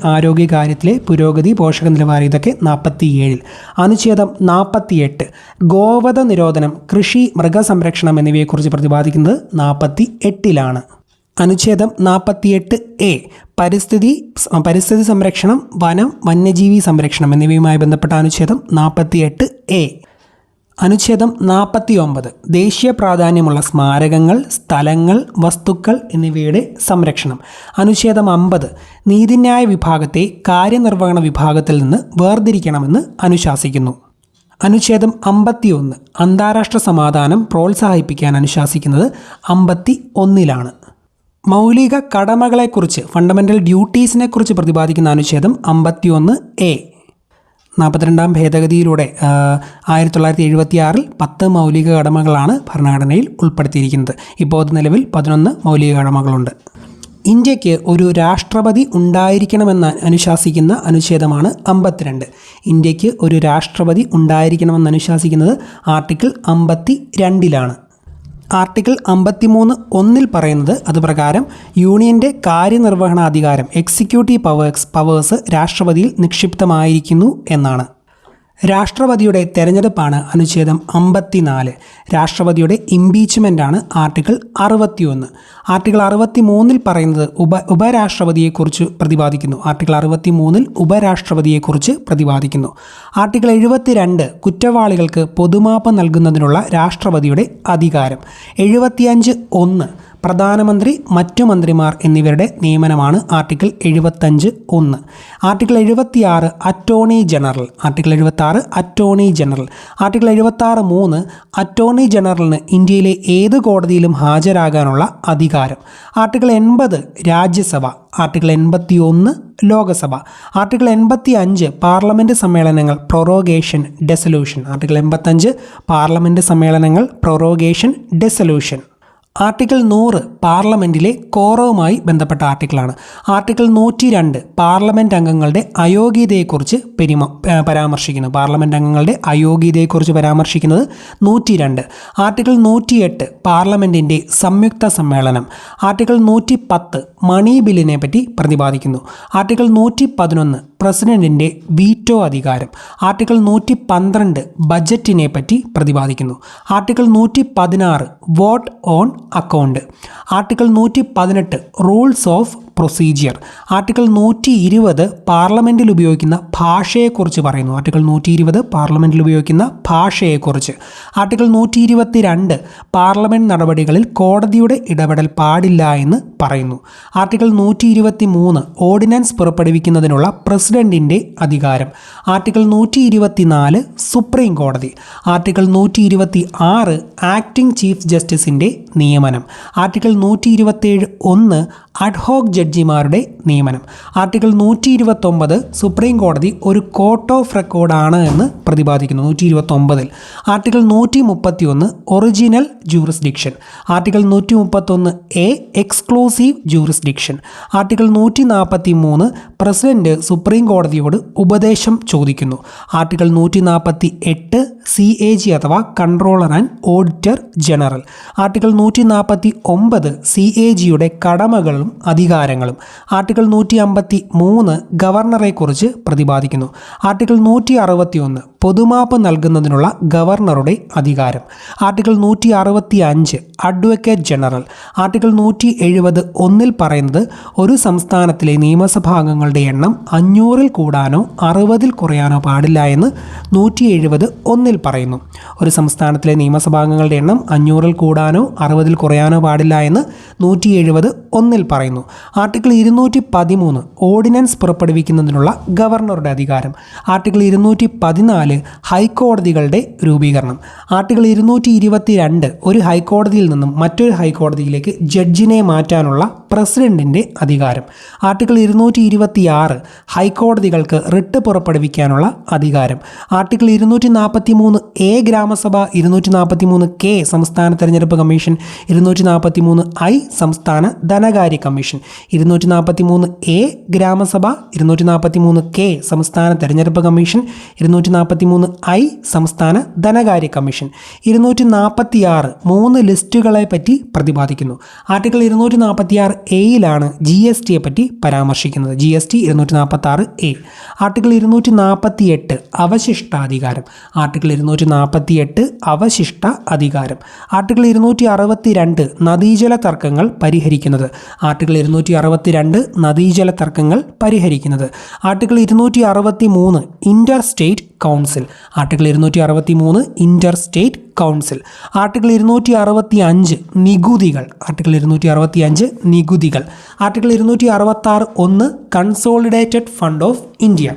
ആരോഗ്യകാര്യത്തിലെ പുരോഗതി പോഷക നിലവാരം ഇതൊക്കെ നാൽപ്പത്തിയേഴിൽ അനുച്ഛേദം നാൽപ്പത്തിയെട്ട് ഗോവധ നിരോധനം കൃഷി മൃഗസംരക്ഷണം എന്നിവയെക്കുറിച്ച് പ്രതിപാദിക്കുന്നത് നാൽപ്പത്തി എട്ടിലാണ് അനുച്ഛേദം നാൽപ്പത്തിയെട്ട് എ. പരിസ്ഥിതി പരിസ്ഥിതി സംരക്ഷണം വനം വന്യജീവി സംരക്ഷണം എന്നിവയുമായി ബന്ധപ്പെട്ട അനുച്ഛേദം നാൽപ്പത്തിയെട്ട് എ. അനുച്ഛേദം നാൽപ്പത്തി ഒമ്പത് ദേശീയ പ്രാധാന്യമുള്ള സ്മാരകങ്ങൾ സ്ഥലങ്ങൾ വസ്തുക്കൾ എന്നിവയുടെ സംരക്ഷണം. അനുച്ഛേദം അമ്പത്. നീതിന്യായ വിഭാഗത്തെ കാര്യനിർവഹണ വിഭാഗത്തിൽ നിന്ന് വേർതിരിക്കണമെന്ന് അനുശാസിക്കുന്നു. അനുച്ഛേദം അമ്പത്തിയൊന്ന്. അന്താരാഷ്ട്ര സമാധാനം പ്രോത്സാഹിപ്പിക്കാൻ അനുശാസിക്കുന്നത് അമ്പത്തി ഒന്നിലാണ് മൗലിക കടമകളെക്കുറിച്ച് ഫണ്ടമെന്റൽ ഡ്യൂട്ടീസിനെക്കുറിച്ച് പ്രതിപാദിക്കുന്ന അനുച്ഛേദം അമ്പത്തിയൊന്ന് എ. നാൽപ്പത്തിരണ്ടാം ഭേദഗതിയിലൂടെ ആയിരത്തി തൊള്ളായിരത്തി എഴുപത്തി ആറിൽ പത്ത് മൗലിക കടമകളാണ് ഭരണഘടനയിൽ ഉൾപ്പെടുത്തിയിരിക്കുന്നത്. ഇപ്പോൾ നിലവിൽ പതിനൊന്ന് മൗലിക കടമകളുണ്ട്. ഇന്ത്യയ്ക്ക് ഒരു രാഷ്ട്രപതി ഉണ്ടായിരിക്കണമെന്ന് അനുശാസിക്കുന്ന അനുച്ഛേദമാണ് അമ്പത്തിരണ്ട്. ഇന്ത്യയ്ക്ക് ഒരു രാഷ്ട്രപതി ഉണ്ടായിരിക്കണമെന്ന് അനുശാസിക്കുന്നത് ആർട്ടിക്കിൾ അമ്പത്തി രണ്ടിലാണ് ആർട്ടിക്കിൾ അമ്പത്തിമൂന്ന് ഒന്നിൽ പറയുന്നത് അതുപ്രകാരം യൂണിയന്റെ കാര്യനിർവഹണാധികാരം എക്സിക്യൂട്ടീവ് പവേഴ്സ് പവേഴ്സ് രാഷ്ട്രപതിയിൽ നിക്ഷിപ്തമായിരിക്കുന്നു എന്നാണ്. രാഷ്ട്രപതിയുടെ തെരഞ്ഞെടുപ്പാണ് അനുച്ഛേദം അമ്പത്തിനാല്. രാഷ്ട്രപതിയുടെ ഇംപീച്ച്മെന്റാണ് ആർട്ടിക്കിൾ അറുപത്തിയൊന്ന്. ആർട്ടിക്കിൾ അറുപത്തി മൂന്നിൽ പറയുന്നത് ഉപ ഉപരാഷ്ട്രപതിയെക്കുറിച്ച് പ്രതിപാദിക്കുന്നു. ആർട്ടിക്കിൾ അറുപത്തി മൂന്നിൽ ഉപരാഷ്ട്രപതിയെക്കുറിച്ച് പ്രതിപാദിക്കുന്നു. ആർട്ടിക്കിൾ എഴുപത്തി രണ്ട് കുറ്റവാളികൾക്ക് പൊതുമാപ്പ് നൽകുന്നതിനുള്ള രാഷ്ട്രപതിയുടെ അധികാരം. എഴുപത്തിയഞ്ച് ഒന്ന് പ്രധാനമന്ത്രി മറ്റു മന്ത്രിമാർ എന്നിവരുടെ നിയമനമാണ് ആർട്ടിക്കിൾ എഴുപത്തഞ്ച് ഒന്ന്. ആർട്ടിക്കിൾ എഴുപത്തിയാറ് അറ്റോർണി ജനറൽ. ആർട്ടിക്കിൾ എഴുപത്താറ് അറ്റോർണി ജനറൽ. ആർട്ടിക്കിൾ എഴുപത്താറ് മൂന്ന് അറ്റോർണി ജനറലിന് ഇന്ത്യയിലെ ഏത് കോടതിയിലും ഹാജരാകാനുള്ള അധികാരം. ആർട്ടിക്കിൾ എൺപത് രാജ്യസഭ. ആർട്ടിക്കിൾ എൺപത്തി ഒന്ന് ലോകസഭ. ആർട്ടിക്കിൾ എൺപത്തി അഞ്ച് പാർലമെന്റ് സമ്മേളനങ്ങൾ പ്രൊറോഗേഷൻ ഡെസൊല്യൂഷൻ. ആർട്ടിക്കിൾ എൺപത്തഞ്ച് പാർലമെന്റ് സമ്മേളനങ്ങൾ പ്രൊറോഗേഷൻ ഡെസൊല്യൂഷൻ. ആർട്ടിക്കിൾ നൂറ് പാർലമെന്റിലെ കോറവുമായി ബന്ധപ്പെട്ട ആർട്ടിക്കിളാണ്. ആർട്ടിക്കിൾ നൂറ്റി രണ്ട് പാർലമെന്റ് അംഗങ്ങളുടെ അയോഗ്യതയെക്കുറിച്ച് പെരുമ പരാമർശിക്കുന്നു. പാർലമെന്റ് അംഗങ്ങളുടെ അയോഗ്യതയെക്കുറിച്ച് പരാമർശിക്കുന്നത് നൂറ്റി രണ്ട് ആർട്ടിക്കിൾ നൂറ്റിയെട്ട് പാർലമെന്റിന്റെ സംയുക്ത സമ്മേളനം. ആർട്ടിക്കിൾ നൂറ്റി പത്ത് മണി ബില്ലിനെ പറ്റി പ്രതിപാദിക്കുന്നു. ആർട്ടിക്കിൾ നൂറ്റി പതിനൊന്ന് പ്രസിഡന്റിന്റെ വീറ്റോ അധികാരം. ആർട്ടിക്കിൾ നൂറ്റി പന്ത്രണ്ട് ബജറ്റിനെ പറ്റി പ്രതിപാദിക്കുന്നു. ആർട്ടിക്കിൾ നൂറ്റി പതിനാറ് വോട്ട് ഓൺ അക്കൗണ്ട്. ആർട്ടിക്കിൾ നൂറ്റി പതിനെട്ട് റൂൾസ് ഓഫ് പ്രൊസീജിയർ ആർട്ടിക്കിൾ നൂറ്റി ഇരുപത് പാർലമെന്റിൽ ഉപയോഗിക്കുന്ന ഭാഷയെക്കുറിച്ച് പറയുന്നു. ആർട്ടിക്കിൾ നൂറ്റി ഇരുപത് പാർലമെന്റിൽ ഉപയോഗിക്കുന്ന ഭാഷയെക്കുറിച്ച്. ആർട്ടിക്കിൾ നൂറ്റി ഇരുപത്തി രണ്ട് പാർലമെന്റ് നടപടികളിൽ കോടതിയുടെ ഇടപെടൽ പാടില്ല എന്ന് പറയുന്നു. ആർട്ടിക്കിൾ നൂറ്റി ഇരുപത്തി മൂന്ന് ഓർഡിനൻസ് പുറപ്പെടുവിക്കുന്നതിനുള്ള പ്രസിഡന്റിന്റെ അധികാരം. ആർട്ടിക്കിൾ നൂറ്റി ഇരുപത്തി നാല് സുപ്രീം കോടതി ആർട്ടിക്കിൾ നൂറ്റി ഇരുപത്തി ആറ് ആക്ടിംഗ് ചീഫ് ജസ്റ്റിസിന്റെ നിയമനം ആർട്ടിക്കിൾ നൂറ്റി ഇരുപത്തേഴ് ഒന്ന് അഡ്ഹോക് ജഡ്ജിമാരുടെ നിയമനം. ആർട്ടിക്കിൾ നൂറ്റി ഇരുപത്തൊമ്പത് സുപ്രീം കോടതി ഒരു കോർട്ട് ഓഫ് റെക്കോർഡാണ് എന്ന് പ്രതിപാദിക്കുന്നു നൂറ്റി ഇരുപത്തൊമ്പതിൽ ആർട്ടിക്കിൾ നൂറ്റി മുപ്പത്തി ഒന്ന് ഒറിജിനൽ ജൂറിസ്ഡിക്ഷൻ. ആർട്ടിക്കിൾ നൂറ്റി മുപ്പത്തൊന്ന് എ എക്സ്ക്ലൂസീവ് ജൂറിസ്ഡിക്ഷൻ. ആർട്ടിക്കിൾ നൂറ്റി നാൽപ്പത്തി മൂന്ന് പ്രസിഡന്റ് സുപ്രീം കോടതിയോട് ഉപദേശം ചോദിക്കുന്നു. ആർട്ടിക്കിൾ നൂറ്റി നാൽപ്പത്തി എട്ട് സി എ ജി അഥവാ controller and auditor general. Article നൂറ്റി നാൽപ്പത്തി ഒമ്പത് സി എ ജിയുടെ കടമകളും അധികാരങ്ങളും. ആർട്ടിക്കിൾ നൂറ്റി അമ്പത്തി മൂന്ന് ഗവർണറെക്കുറിച്ച് പ്രതിപാദിക്കുന്നു. ആർട്ടിക്കിൾ നൂറ്റി അറുപത്തി ഒന്ന് പൊതുമാപ്പ് നൽകുന്നതിനുള്ള ഗവർണറുടെ അധികാരം. ആർട്ടിക്കിൾ നൂറ്റി അറുപത്തി അഞ്ച് അഡ്വക്കേറ്റ് ജനറൽ. ആർട്ടിക്കിൾ നൂറ്റി എഴുപത് ഒന്നിൽ പറയുന്നത് ഒരു സംസ്ഥാനത്തിലെ നിയമസഭാംഗങ്ങളുടെ എണ്ണം അഞ്ഞൂറിൽ കൂടാനോ അറുപതിൽ കുറയാനോ പാടില്ല എന്ന് നൂറ്റി എഴുപത് ഒന്നിൽ പറയുന്നു. ഒരു സംസ്ഥാനത്തിലെ നിയമസഭാംഗങ്ങളുടെ എണ്ണം അഞ്ഞൂറിൽ കൂടാനോ അറുപതിൽ കുറയാനോ പാടില്ല എന്ന് നൂറ്റി എഴുപത് ഒന്നിൽ പറയുന്നു. ആർട്ടിക്കിൾ ഇരുന്നൂറ്റി പതിമൂന്ന് ഓർഡിനൻസ് പുറപ്പെടുവിക്കുന്നതിനുള്ള ഗവർണറുടെ അധികാരം. ആർട്ടിക്കിൾ ഇരുന്നൂറ്റി പതിനാല് ഹൈക്കോടതികളുടെ രൂപീകരണം. ആർട്ടിക്കിൾ ഇരുന്നൂറ്റി ഇരുപത്തി രണ്ട് ഒരു ഹൈക്കോടതിയിൽ നിന്നും മറ്റൊരു ഹൈക്കോടതിയിലേക്ക് ജഡ്ജിനെ മാറ്റാനുള്ള പ്രസിഡന്റിന്റെ അധികാരം. ആർട്ടിക്കിൾ ഇരുന്നൂറ്റി ഇരുപത്തി ആറ് ഹൈക്കോടതികൾക്ക് റിട്ട് പുറപ്പെടുവിക്കാനുള്ള അധികാരം. ആർട്ടിക്കിൾ ഇരുന്നൂറ്റി നാൽപ്പത്തി മൂന്ന് എ ഗ്രാമസഭ ഇരുന്നൂറ്റി നാൽപ്പത്തി മൂന്ന് കെ സംസ്ഥാന തെരഞ്ഞെടുപ്പ് കമ്മീഷൻ ഇരുന്നൂറ്റി നാൽപ്പത്തി മൂന്ന് ഐ സംസ്ഥാന ധനകാര്യ കമ്മീഷൻ ഇരുന്നൂറ്റി നാൽപ്പത്തി മൂന്ന് എ ഗ്രാമസഭ ഇരുന്നൂറ്റി നാൽപ്പത്തി മൂന്ന് കെ സംസ്ഥാന തെരഞ്ഞെടുപ്പ് കമ്മീഷൻ ഇരുന്നൂറ്റി നാൽപ്പത്തി മൂന്ന് ഐ സംസ്ഥാന ധനകാര്യ കമ്മീഷൻ. ഇരുന്നൂറ്റി നാൽപ്പത്തി ആറ് മൂന്ന് ലിസ്റ്റുകളെ പറ്റി പ്രതിപാദിക്കുന്നു. ആർട്ടിക്കിൾ ഇരുന്നൂറ്റി നാൽപ്പത്തി ആറ് എയിലാണ് ജി എസ് ടിയെ പറ്റി പരാമർശിക്കുന്നത്. ജി എസ് ടി ഇരുന്നൂറ്റി നാൽപ്പത്തി ആറ് എ. ആർട്ടിക്കിൾ ഇരുന്നൂറ്റി നാൽപ്പത്തി എട്ട് അവശിഷ്ടാധികാരം. ആർട്ടിക്കിൾ ഇരുന്നൂറ്റി നാൽപ്പത്തി എട്ട് അവശിഷ്ട അധികാരം ആർട്ടിക്കിൾ ഇരുന്നൂറ്റി അറുപത്തി രണ്ട് നദീജല തർക്കങ്ങൾ പരിഹരിക്കുന്നത്. ആർട്ടിക്കിൾ ഇരുന്നൂറ്റി അറുപത്തി രണ്ട് നദീജല തർക്കങ്ങൾ പരിഹരിക്കുന്നത്. ആർട്ടിക്കിൾ ഇരുന്നൂറ്റി അറുപത്തി മൂന്ന് ഇന്റർ സ്റ്റേറ്റ് കൗൺസിൽ. ആർട്ടിക്കിൾ ഇരുന്നൂറ്റി അറുപത്തി മൂന്ന് ഇന്റർ സ്റ്റേറ്റ് കൗൺസിൽ. ആർട്ടിക്കിൾ ഇരുന്നൂറ്റി അറുപത്തി അഞ്ച് നികുതികൾ. ആർട്ടിക്കിൾ ഇരുന്നൂറ്റി അറുപത്തി അഞ്ച് നികുതികൾ. ആർട്ടിക്കിൾ ഇരുന്നൂറ്റി അറുപത്തി ഒന്ന് consolidated fund of India.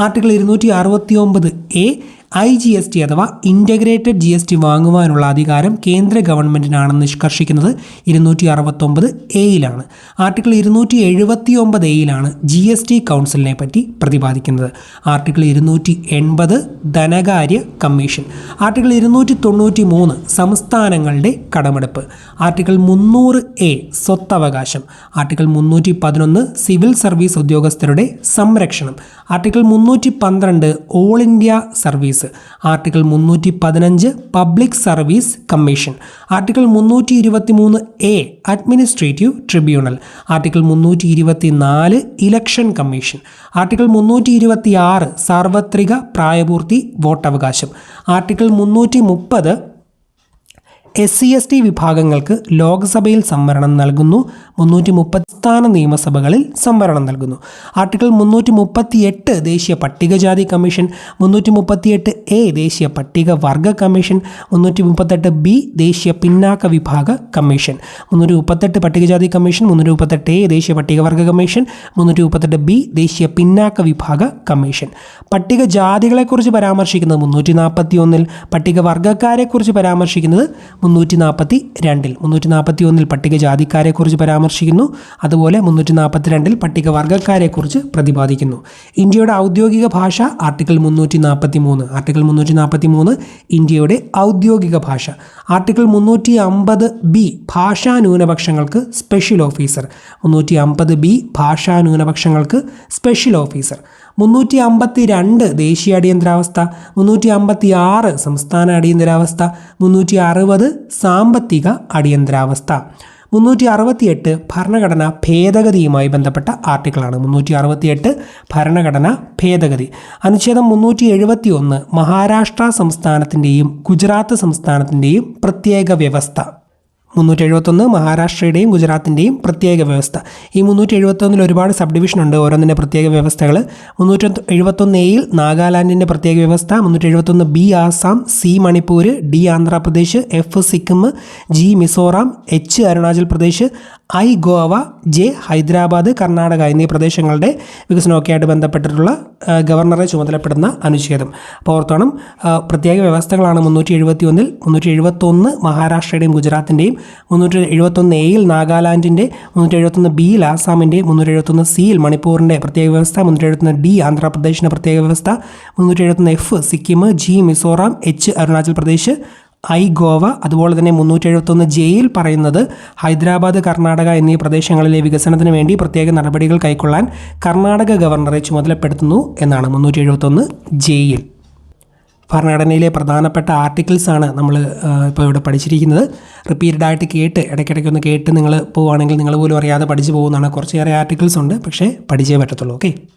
Article ഇരുന്നൂറ്റി അറുപത്തി ഒമ്പത് A I G S T അഥവാ ഇന്റഗ്രേറ്റഡ് ജി എസ് ടി വാങ്ങുവാനുള്ള അധികാരം കേന്ദ്ര ഗവൺമെന്റിനാണെന്ന് നിഷ്കർഷിക്കുന്നത് ഇരുന്നൂറ്റി അറുപത്തൊമ്പത് എയിലാണ്. ആർട്ടിക്കിൾ ഇരുന്നൂറ്റി എഴുപത്തി ഒമ്പത് എയിലാണ് ജി എസ് ടി കൗൺസിലിനെ പറ്റി പ്രതിപാദിക്കുന്നത്. ആർട്ടിക്കിൾ ഇരുന്നൂറ്റി എൺപത് ധനകാര്യ കമ്മീഷൻ. ആർട്ടിക്കിൾ ഇരുന്നൂറ്റി തൊണ്ണൂറ്റി മൂന്ന് സംസ്ഥാനങ്ങളുടെ കടമെടുപ്പ്. ആർട്ടിക്കിൾ മുന്നൂറ് എ സ്വത്തവകാശം. ആർട്ടിക്കിൾ മുന്നൂറ്റി പതിനൊന്ന് സിവിൽ സർവീസ് ഉദ്യോഗസ്ഥരുടെ സംരക്ഷണം. ആർട്ടിക്കിൾ മുന്നൂറ്റി പന്ത്രണ്ട് ഓൾ ഇന്ത്യ സർവീസ് ആർട്ടിക്കിൾ മുന്നൂറ്റി പതിനഞ്ച് പബ്ലിക് സർവീസ് കമ്മീഷൻ ആർട്ടിക്കിൾ മുന്നൂറ്റി ഇരുപത്തി മൂന്ന് എ അഡ്മിനിസ്ട്രേറ്റീവ് ട്രിബ്യൂണൽ ആർട്ടിക്കിൾ മുന്നൂറ്റി ഇരുപത്തി നാല് ഇലക്ഷൻ കമ്മീഷൻ ആർട്ടിക്കിൾ മുന്നൂറ്റി ഇരുപത്തി ആറ് സാർവത്രിക പ്രായപൂർത്തി വോട്ടവകാശം ആർട്ടിക്കിൾ മുന്നൂറ്റി മുപ്പത് എസ് സി എസ് ടി വിഭാഗങ്ങൾക്ക് ലോക്സഭയിൽ സംവരണം നൽകുന്നു. മുന്നൂറ്റി മുപ്പത്തി സംസ്ഥാന നിയമസഭകളിൽ സംവരണം നൽകുന്നു. ആർട്ടിക്കിൾ മുന്നൂറ്റി മുപ്പത്തി എട്ട് ദേശീയ പട്ടികജാതി കമ്മീഷൻ മുന്നൂറ്റി മുപ്പത്തിയെട്ട് എ ദേശീയ പട്ടിക വർഗ കമ്മീഷൻ മുന്നൂറ്റി മുപ്പത്തെട്ട് ബി ദേശീയ പിന്നാക്ക വിഭാഗ കമ്മീഷൻ മുന്നൂറ്റി മുപ്പത്തെട്ട് പട്ടികജാതി കമ്മീഷൻ മുന്നൂറ്റി മുപ്പത്തെട്ട് എ ദേശീയ പട്ടികവർഗ കമ്മീഷൻ മുന്നൂറ്റി മുപ്പത്തെട്ട് ബി ദേശീയ പിന്നാക്ക വിഭാഗ കമ്മീഷൻ. പട്ടികജാതികളെക്കുറിച്ച് പരാമർശിക്കുന്നത് മുന്നൂറ്റി നാൽപ്പത്തി ഒന്നിൽ പട്ടികവർഗക്കാരെക്കുറിച്ച് പരാമർശിക്കുന്നത് മുന്നൂറ്റി നാൽപ്പത്തി രണ്ടിൽ മുന്നൂറ്റി നാൽപ്പത്തി ഒന്നിൽ പട്ടികജാതിക്കാരെക്കുറിച്ച് പരാമർശിക്കുന്നു. അതുപോലെ മുന്നൂറ്റി നാൽപ്പത്തി രണ്ടിൽ പട്ടികവർഗക്കാരെക്കുറിച്ച് പ്രതിപാദിക്കുന്നു. ഇന്ത്യയുടെ ഔദ്യോഗിക ഭാഷ ആർട്ടിക്കിൾ മുന്നൂറ്റി നാൽപ്പത്തി മൂന്ന് ആർട്ടിക്കിൾ മുന്നൂറ്റി നാൽപ്പത്തി മൂന്ന് ഇന്ത്യയുടെ ഔദ്യോഗിക ഭാഷ. ആർട്ടിക്കിൾ മുന്നൂറ്റി അമ്പത് ബി ഭാഷാ ന്യൂനപക്ഷങ്ങൾക്ക് സ്പെഷ്യൽ ഓഫീസർ. മുന്നൂറ്റി അമ്പത് ബി ഭാഷാ ന്യൂനപക്ഷങ്ങൾക്ക് സ്പെഷ്യൽ ഓഫീസർ. മുന്നൂറ്റി അമ്പത്തി രണ്ട് ദേശീയ അടിയന്തരാവസ്ഥ മുന്നൂറ്റി അമ്പത്തി ആറ് സംസ്ഥാന അടിയന്തരാവസ്ഥ മുന്നൂറ്റി അറുപത് സാമ്പത്തിക അടിയന്തരാവസ്ഥ. മുന്നൂറ്റി അറുപത്തിയെട്ട് ഭരണഘടന ഭേദഗതിയുമായി ബന്ധപ്പെട്ട ആർട്ടിക്കിളാണ്. മുന്നൂറ്റി അറുപത്തിയെട്ട് ഭരണഘടന ഭേദഗതി. അനുച്ഛേദം മുന്നൂറ്റി എഴുപത്തി ഒന്ന് മഹാരാഷ്ട്ര സംസ്ഥാനത്തിന്റെയും ഗുജറാത്ത് സംസ്ഥാനത്തിന്റെയും പ്രത്യേക വ്യവസ്ഥ. മുന്നൂറ്റി എഴുപത്തൊന്ന് മഹാരാഷ്ട്രയുടെയും ഗുജറാത്തിന്റെയും പ്രത്യേക വ്യവസ്ഥ. ഈ മുന്നൂറ്റി എഴുപത്തൊന്നിൽ ഒരുപാട് സബ് ഡിവിഷൻ ഉണ്ട് ഓരോന്നിന്റെ പ്രത്യേക വ്യവസ്ഥകൾ മുന്നൂറ്റി എഴുപത്തൊന്ന് എയിൽ നാഗാലാൻഡിന്റെ പ്രത്യേക വ്യവസ്ഥ. മുന്നൂറ്റി എഴുപത്തൊന്ന് B Assam C Manipur D Andhra Pradesh F Sikkim G Mizoram H Arunachal Pradesh I Goa J Hyderabad Karnataka എന്നീ പ്രദേശങ്ങളുടെ വികസനമൊക്കെയായിട്ട് ബന്ധപ്പെട്ടിട്ടുള്ള ഗവർണറെ ചുമതലപ്പെടുന്ന അനുച്ഛേദം. അപ്പോൾ ഓർത്തോണം പ്രത്യേക വ്യവസ്ഥകളാണ് മുന്നൂറ്റി എഴുപത്തി ഒന്നിൽ മുന്നൂറ്റി എഴുപത്തൊന്ന് മഹാരാഷ്ട്രയുടെയും ഗുജറാത്തിന്റെയും മുന്നൂറ്റി എഴുപത്തൊന്ന് എയിൽ നാഗാലാൻഡിന്റെ മുന്നൂറ്റി എഴുപത്തൊന്ന് ബിയിൽ ആസാമിന്റെ മുന്നൂറ്റി എഴുപത്തൊന്ന് സിയിൽ മണിപ്പൂരിന്റെ പ്രത്യേക വ്യവസ്ഥ മുന്നൂറ്റി എഴുപത്തൊന്ന് ഡി ആന്ധ്രാപ്രദേശിന്റെ പ്രത്യേക വ്യവസ്ഥ മുന്നൂറ്റി എഴുപത്തൊന്ന് F Sikkim G Mizoram H Arunachal Pradesh I Goa അതുപോലെ തന്നെ മുന്നൂറ്റി എഴുപത്തൊന്ന് ജെയിൽ പറയുന്നത് ഹൈദരാബാദ് കർണാടക എന്നീ പ്രദേശങ്ങളിലെ വികസനത്തിന് വേണ്ടി പ്രത്യേക നടപടികൾ കൈക്കൊള്ളാൻ കർണാടക ഗവർണറെ ചുമതലപ്പെടുത്തുന്നു എന്നാണ് മുന്നൂറ്റി എഴുപത്തൊന്ന് ജെയിൽ. ഭരണഘടനയിലെ പ്രധാനപ്പെട്ട ആർട്ടിക്കിൾസാണ് നമ്മൾ ഇപ്പോൾ ഇവിടെ പഠിച്ചിരിക്കുന്നത്. റിപ്പീറ്റഡ് ആയിട്ട് കേട്ട് ഇടയ്ക്കിടയ്ക്ക് ഒന്ന് കേട്ട് നിങ്ങൾ പോവുകയാണെങ്കിൽ നിങ്ങൾ പോലും അറിയാതെ പഠിച്ചു പോകുന്നതാണ്. കുറച്ചേറെ ആർട്ടിക്കിൾസ് ഉണ്ട് പക്ഷേ പഠിച്ചേ പറ്റത്തുള്ളൂ ഓക്കെ